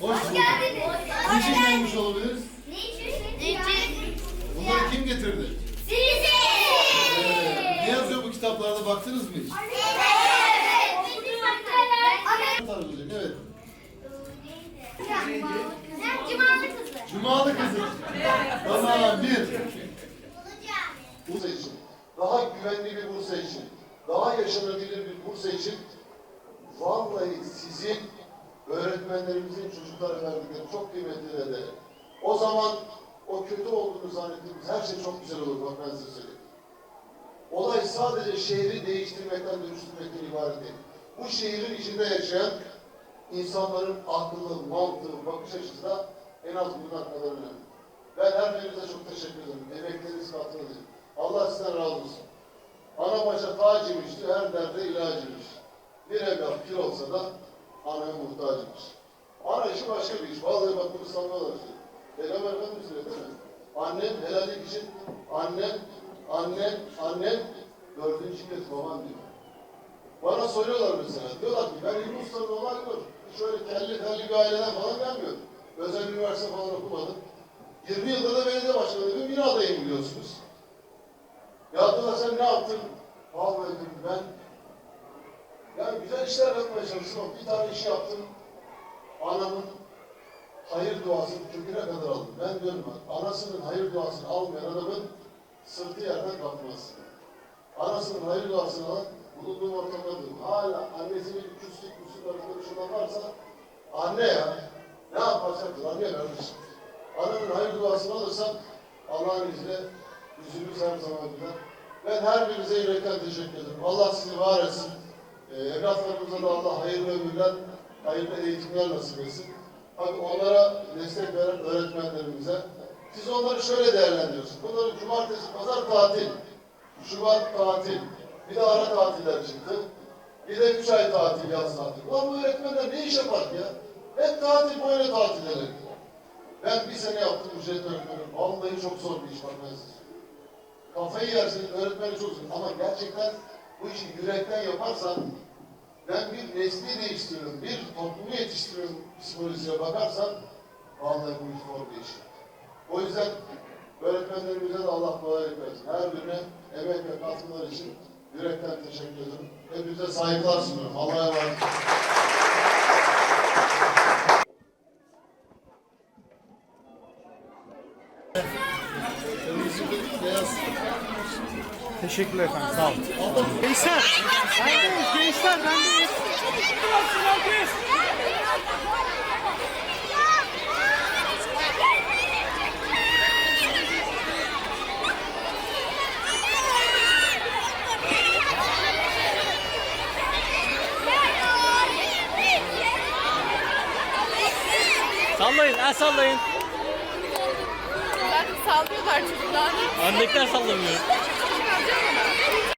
Hoş bulduk. geldiniz. Niçin gelmiş olabiliriz? Niçin? Bunları kim getirdi? Sizi. Ee, ne yazıyor bu kitaplarda baktınız mı hiç? Evet. Tartılacak, Evet. Cumalı kızı. Cumalı kızı. Tamam bir. Bursa için, daha güvenli bir Bursa için, daha yaşanabilir bir Bursa için vallahi sizin öğretmenlerimizin çocuklara verdikleri çok kıymetli ve değerli. O zaman o kötü olduğunu zannettiğimiz her şey çok güzel olur bak ben size söyleyeyim. Olay sadece şehri değiştirmekten dönüştürmekten ibaret değil. Bu şehrin içinde yaşayan insanların aklı, mantığı, bakış açısı da en az bunlar kadar önemli. Ben her birinize çok teşekkür ederim. Emekleriniz katkınız. Allah sizden razı olsun. Ana başa tac imişti, her derde ilacıymış. Bir evlat kir olsa da anaya muhtacıymış. Ana işi başka bir iş. Vallahi bak bunu sanıyorlar işte. Peygamber Efendimiz söyledi değil mi? Annem helallik için, annem, annem, annem, dördüncü kez babam diyor. Bana soruyorlar mesela. Diyorlar ki ben İlmi Usta'nın oğlan diyor. Hiç öyle kelli telli bir aileden falan gelmiyor. Özel üniversite falan okumadım. 20 yılda da belediye başkanı bir bina adayım biliyorsunuz. Ya diyorlar sen ne yaptın? Vallahi dedim ben yani güzel işler yapmaya ama bir tane iş yaptım. Anamın hayır duasını köküne kadar aldım. Ben diyorum bak, anasının hayır duasını almayan adamın sırtı yerden kalkmaz. Anasının hayır duasını alan bulunduğum ortamda durur. Hala annesinin küslük küslük arkadaşından varsa anne ya ne yapacaktır anne kardeşim. Ananın hayır duasını alırsan Allah'ın izniyle yüzümüz her zaman güler. Ben her birinize yürekten teşekkür ederim. Allah sizi var etsin. Ee, evlatlarımıza da Allah hayırlı ömürler, hayırlı eğitimler nasip etsin. Tabii onlara destek veren öğretmenlerimize. Siz onları şöyle değerlendiriyorsunuz. Bunların cumartesi, pazar tatil. Şubat tatil. Bir de ara tatiller çıktı. Bir de üç ay tatil, yaz tatil. Ulan bu öğretmenler ne iş yapar ya? Hep tatil böyle tatilleri. Ben bir sene yaptım ücret öğretmenim. Vallahi çok zor bir iş bak ben size. Kafayı yersin, öğretmeni çok zor. Ama gerçekten bu işi yürekten yaparsan ben bir nesli değiştiriyorum, bir toplumu yetiştiriyorum psikolojisine bakarsan vallahi bu iş zor bir iş. O yüzden öğretmenlerimize de Allah kolaylık versin. Her birine emek ve katkılar için yürekten teşekkür ederim. Hepinize saygılar sunuyorum. Allah'a emanet olun. Beyaz. Teşekkürler efendim. Sağ olun. Gençler. Bendeyiz gençler bendeyiz. Sallayın, el sallayın. Zaten sallıyorlar çocuklar. Annelikler sallamıyor.